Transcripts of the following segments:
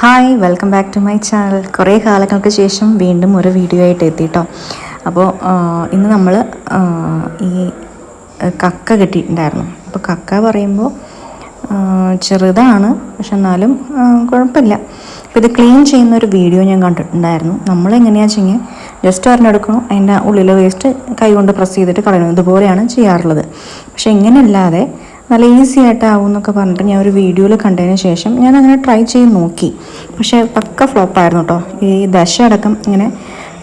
Hi welcome back to my channel. കുറേ കാലങ്ങൾക്ക് ശേഷം വീണ്ടും ഒരു വീഡിയോ ആയിട്ട് എത്തിയിട്ടോ അപ്പോൾ ഇന്ന് നമ്മൾ ഈ കക്ക കിട്ടിയിട്ടുണ്ടായിരുന്നു. അപ്പോൾ കക്ക പറയുമ്പോൾ ചെറുതാണ് പക്ഷെ എന്നാലും കുഴപ്പമില്ല. അപ്പോൾ ഇത് ക്ലീൻ ചെയ്യുന്ന ഒരു വീഡിയോ ഞാൻ കണ്ടിട്ടുണ്ടായിരുന്നു. നമ്മൾ എങ്ങനെയാണെന്ന് വെച്ചെങ്കിൽ ജസ്റ്റ് അറിഞ്ഞെടുക്കണം അതിന്റെ ഉള്ളിലെ വേസ്റ്റ് കൈ കൊണ്ട് പ്രസ് ചെയ്തിട്ട് കളയണം. ഇതുപോലെയാണ് ചെയ്യാറുള്ളത്. പക്ഷെ ഇങ്ങനെയല്ലാതെ നല്ല ഈസി ആയിട്ടാവും എന്നൊക്കെ പറഞ്ഞിട്ട് ഞാൻ ഒരു വീഡിയോയിൽ കണ്ടതിന് ശേഷം ഞാൻ അങ്ങനെ ട്രൈ ചെയ്ത് നോക്കി. പക്ഷേ പക്ക ഫ്ലോപ്പായിരുന്നു കേട്ടോ ഈ ദശ അടക്കം ഇങ്ങനെ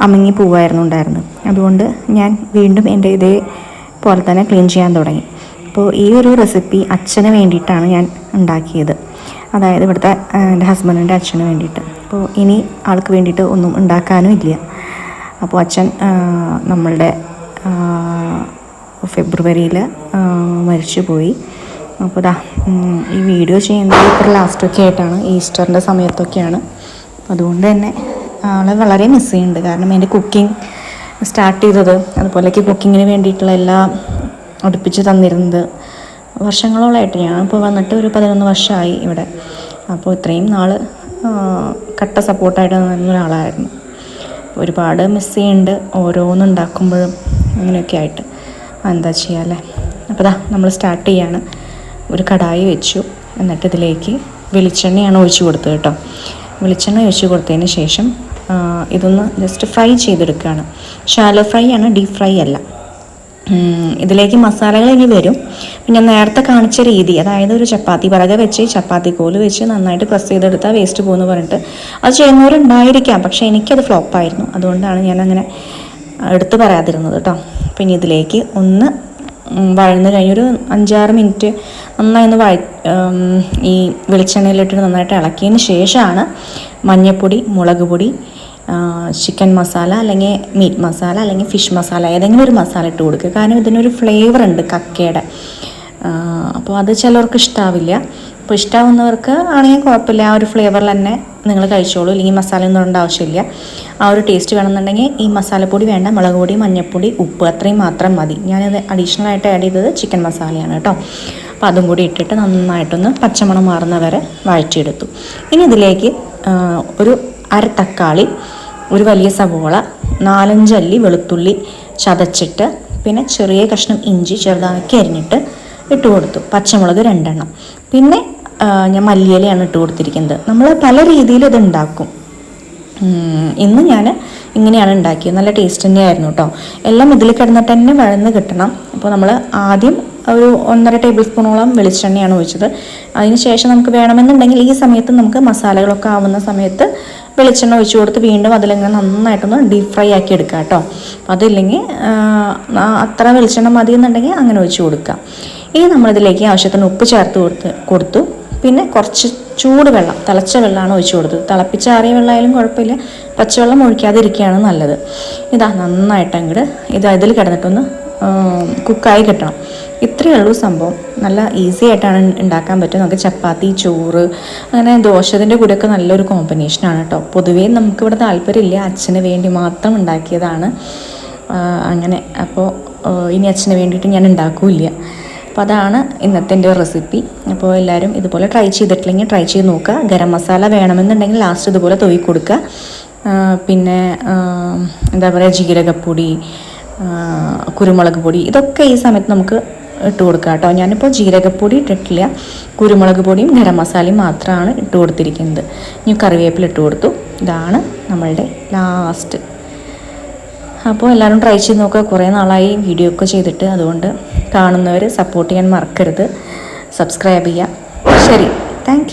അമങ്ങി പോവായിരുന്നു ഉണ്ടായിരുന്നു. അതുകൊണ്ട് ഞാൻ വീണ്ടും എന്റെ ഇതേ പോലെ തന്നെ ക്ലീൻ ചെയ്യാൻ തുടങ്ങി. അപ്പോൾ ഈ ഒരു റെസിപ്പി അച്ഛന് വേണ്ടിയിട്ടാണ് ഞാൻ ഉണ്ടാക്കിയത്. അതായത് ഇവിടുത്തെ എന്റെ ഹസ്ബൻഡിന്റെ അച്ഛന് വേണ്ടിയിട്ട്. അപ്പോൾ ഇനി ആൾക്ക് വേണ്ടിയിട്ട് ഒന്നും ഉണ്ടാക്കാനും ഇല്ല. അപ്പോൾ അച്ഛൻ നമ്മളുടെ ഫെബ്രുവരിയിൽ മരിച്ചു പോയി അപ്പോൾ ഇതാ ഈ വീഡിയോ ചെയ്യുന്നത് ഇപ്പോൾ ലാസ്റ്റൊക്കെ ആയിട്ടാണ് ഈസ്റ്ററിന്റെ സമയത്തൊക്കെയാണ്. അതുകൊണ്ട് തന്നെ ആളെ വളരെ മിസ് ചെയ്യുന്നുണ്ട്. കാരണം എന്റെ കുക്കിംഗ് സ്റ്റാർട്ട് ചെയ്തത് അതുപോലെയൊക്കെ കുക്കിങ്ങിന് വേണ്ടിയിട്ടുള്ള എല്ലാം അടുപ്പിച്ച് തന്നിരുന്നത് വർഷങ്ങളോളമായിട്ട് ഞാനിപ്പോൾ വന്നിട്ട് ഒരു പതിനൊന്ന് വർഷമായി ഇവിടെ. അപ്പോൾ ഇത്രയും നാൾ കട്ട സപ്പോർട്ടായിട്ട് നിന്ന ഒരാളായിരുന്നു. ഒരുപാട് മിസ് ചെയ്യുന്നുണ്ട് ഓരോന്നുണ്ടാക്കുമ്പോഴും അങ്ങനെയൊക്കെ ആയിട്ട്. എന്താ ചെയ്യാല്ലേ അപ്പോൾ ദാ നമ്മൾ സ്റ്റാർട്ട് ചെയ്യാണ്. ഒരു കടായി വെച്ചു. എന്നിട്ട് ഇതിലേക്ക് വെളിച്ചെണ്ണയാണ് ഒഴിച്ചു കൊടുത്തത് കേട്ടോ. വെളിച്ചെണ്ണ ഒഴിച്ചു കൊടുത്തതിന് ശേഷം ഇതൊന്ന് ജസ്റ്റ് ഫ്രൈ ചെയ്തെടുക്കുകയാണ്. ഷാലോ ഫ്രൈ ആണ് ഡീപ് ഫ്രൈ അല്ല. ഇതിലേക്ക് മസാലകൾ ഇനി വരും. പിന്നെ നേരത്തെ കാണിച്ച രീതി അതായത് ഒരു ചപ്പാത്തി പലക വെച്ച് ചപ്പാത്തി കോൽ വെച്ച് നന്നായിട്ട് പ്രസ് ചെയ്തെടുത്താൽ വേസ്റ്റ് പോകുമെന്ന് പറഞ്ഞിട്ട് അത് ചെയ്യുന്നവരുണ്ടായിരിക്കാം പക്ഷേ എനിക്കത് ഫ്ലോപ്പായിരുന്നു അതുകൊണ്ടാണ് ഞാൻ അങ്ങനെ എടുത്തു പറയാതിരുന്നത് കേട്ടോ. പിന്നെ ഇതിലേക്ക് ഒന്ന് വഴന്ന് കഴിഞ്ഞൊരു അഞ്ചാറ് മിനിറ്റ് നന്നായി ഒന്ന് വഴ ഈ വെളിച്ചെണ്ണയിലിട്ട് നന്നായിട്ട് ഇളക്കിയതിന് ശേഷമാണ് മഞ്ഞൾപ്പൊടി മുളക് പൊടി ചിക്കൻ മസാല അല്ലെങ്കിൽ മീറ്റ് മസാല അല്ലെങ്കിൽ ഫിഷ് മസാല ഏതെങ്കിലും ഒരു മസാല ഇട്ട് കൊടുക്കുക. കാരണം ഇതിനൊരു ഫ്ലേവർ ഉണ്ട് കക്കയുടെ. അപ്പോൾ അത് ചിലർക്ക് ഇഷ്ടാവില്ല. അപ്പോൾ ഇഷ്ടാവുന്നവർക്ക് ആണെങ്കിൽ കുഴപ്പമില്ല. ആ ഒരു ഫ്ലേവറിൽ തന്നെ നിങ്ങൾ കഴിച്ചോളൂ അല്ലെങ്കിൽ മസാല ഒന്നും ഇടേണ്ട ആവശ്യമില്ല. ആ ഒരു ടേസ്റ്റ് വേണമെന്നുണ്ടെങ്കിൽ ഈ മസാലപ്പൊടി വേണ്ട മുളക് പൊടി മഞ്ഞൾപ്പൊടി ഉപ്പ് അത്രയും മാത്രം മതി. ഞാനത് അഡീഷണൽ ആയിട്ട് ആഡ് ചെയ്തത് ചിക്കൻ മസാലയാണ് കേട്ടോ. അപ്പോൾ അതും കൂടി ഇട്ടിട്ട് നന്നായിട്ടൊന്ന് പച്ചമണം മാറുന്നവരെ വഴറ്റിയെടുത്തു. ഇനി ഇതിലേക്ക് ഒരു അര തക്കാളി ഒരു വലിയ സവോള നാലഞ്ചല്ലി വെളുത്തുള്ളി ചതച്ചിട്ട് പിന്നെ ചെറിയ കഷ്ണം ഇഞ്ചി ചെറുതാക്കി അരിഞ്ഞിട്ട് ഇട്ട് കൊടുത്തു. പച്ചമുളക് രണ്ടെണ്ണം. പിന്നെ ഞാൻ മല്ലിയിലയാണ് ഇട്ട് കൊടുത്തിരിക്കുന്നത്. നമ്മൾ പല രീതിയിൽ ഇത് ഉണ്ടാക്കും. ഇന്ന് ഞാൻ ഇങ്ങനെയാണ് ഉണ്ടാക്കിയത്. നല്ല ടേസ്റ്റ് തന്നെയായിരുന്നു കേട്ടോ എല്ലാം ഇതിൽ കിടന്നിട്ട് തന്നെ വഴന്ന് കിട്ടണം. അപ്പോൾ നമ്മൾ ആദ്യം ഒരു ഒന്നര ടേബിൾ സ്പൂണോളം വെളിച്ചെണ്ണയാണ് ഒഴിച്ചത്. അതിന് ശേഷം നമുക്ക് വേണമെന്നുണ്ടെങ്കിൽ ഈ സമയത്ത് നമുക്ക് മസാലകളൊക്കെ ആവുന്ന സമയത്ത് വെളിച്ചെണ്ണ ഒഴിച്ചു കൊടുത്ത് വീണ്ടും അതിലിങ്ങനെ നന്നായിട്ടൊന്ന് ഡീപ് ഫ്രൈ ആക്കി എടുക്കുക കേട്ടോ അതില്ലെങ്കിൽ അത്ര വെളിച്ചെണ്ണ മതി എന്നുണ്ടെങ്കിൽ അങ്ങനെ ഒഴിച്ചു കൊടുക്കുക ഇനി നമ്മളിതിലേക്ക് ആവശ്യത്തിന് ഉപ്പ് ചേർത്ത് കൊടുത്ത് കൊടുത്തു. പിന്നെ കുറച്ച് ചൂട് വെള്ളം തിളച്ച വെള്ളമാണ് ഒഴിച്ചു കൊടുത്തത്. തിളപ്പിച്ചാറിയ വെള്ളമായാലും കുഴപ്പമില്ല. പച്ചവെള്ളം ഒഴിക്കാതിരിക്കുകയാണ് നല്ലത്. ഇതാ നന്നായിട്ട് ഇത് ഇതിൽ കിടന്നിട്ടൊന്ന് കുക്കായി കിട്ടണം. ഇത്രയേ ഉള്ളൂ സംഭവം. നല്ല ഈസി ആയിട്ടാണ് ഉണ്ടാക്കാൻ പറ്റും നമുക്ക് ചപ്പാത്തി ചോറ് അങ്ങനെ ദോശത്തിന്റെ കൂടെയൊക്കെ നല്ലൊരു കോമ്പിനേഷനാണ് കേട്ടോ. പൊതുവേ നമുക്കിവിടെ താല്പര്യമില്ല. അച്ഛന് വേണ്ടി മാത്രം ഉണ്ടാക്കിയതാണ്. അങ്ങനെ. അപ്പോൾ ഇനി അച്ഛന് വേണ്ടിയിട്ട് ഞാൻ ഉണ്ടാക്കൂല അപ്പോൾ അതാണ് ഇന്നത്തെ എന്റെ റെസിപ്പി അപ്പോൾ എല്ലാവരും ഇതുപോലെ ട്രൈ ചെയ്തിട്ടില്ലെങ്കിൽ ട്രൈ ചെയ്ത് നോക്കുക. ഗരം മസാല വേണമെന്നുണ്ടെങ്കിൽ ലാസ്റ്റ് ഇതുപോലെ തൊയി കൊടുക്കുക. പിന്നെ എന്താ പറയുക ജീരകപ്പൊടി കുരുമുളക് പൊടി ഇതൊക്കെ ഈ സമയത്ത് നമുക്ക് ഇട്ട് കൊടുക്കുക കേട്ടോ. ഞാനിപ്പോൾ ജീരകപ്പൊടി ഇട്ടിട്ടില്ല. കുരുമുളക് പൊടിയും ഗരം മസാലയും മാത്രമാണ് ഇട്ട് കൊടുത്തിരിക്കുന്നത്. ഇനി കറിവേപ്പില ഇട്ട് കൊടുത്തു. ഇതാണ് നമ്മളുടെ ലാസ്റ്റ് അപ്പോൾ എല്ലാവരും ട്രൈ ചെയ്ത് നോക്കുക. കുറേ നാളായി വീഡിയോ ഒക്കെ ചെയ്തിട്ട്. അതുകൊണ്ട് കാണുന്നവർ സപ്പോർട്ട് ചെയ്യാൻ മറക്കരുത്. സബ്സ്ക്രൈബ് ചെയ്യുക. ശരി. താങ്ക്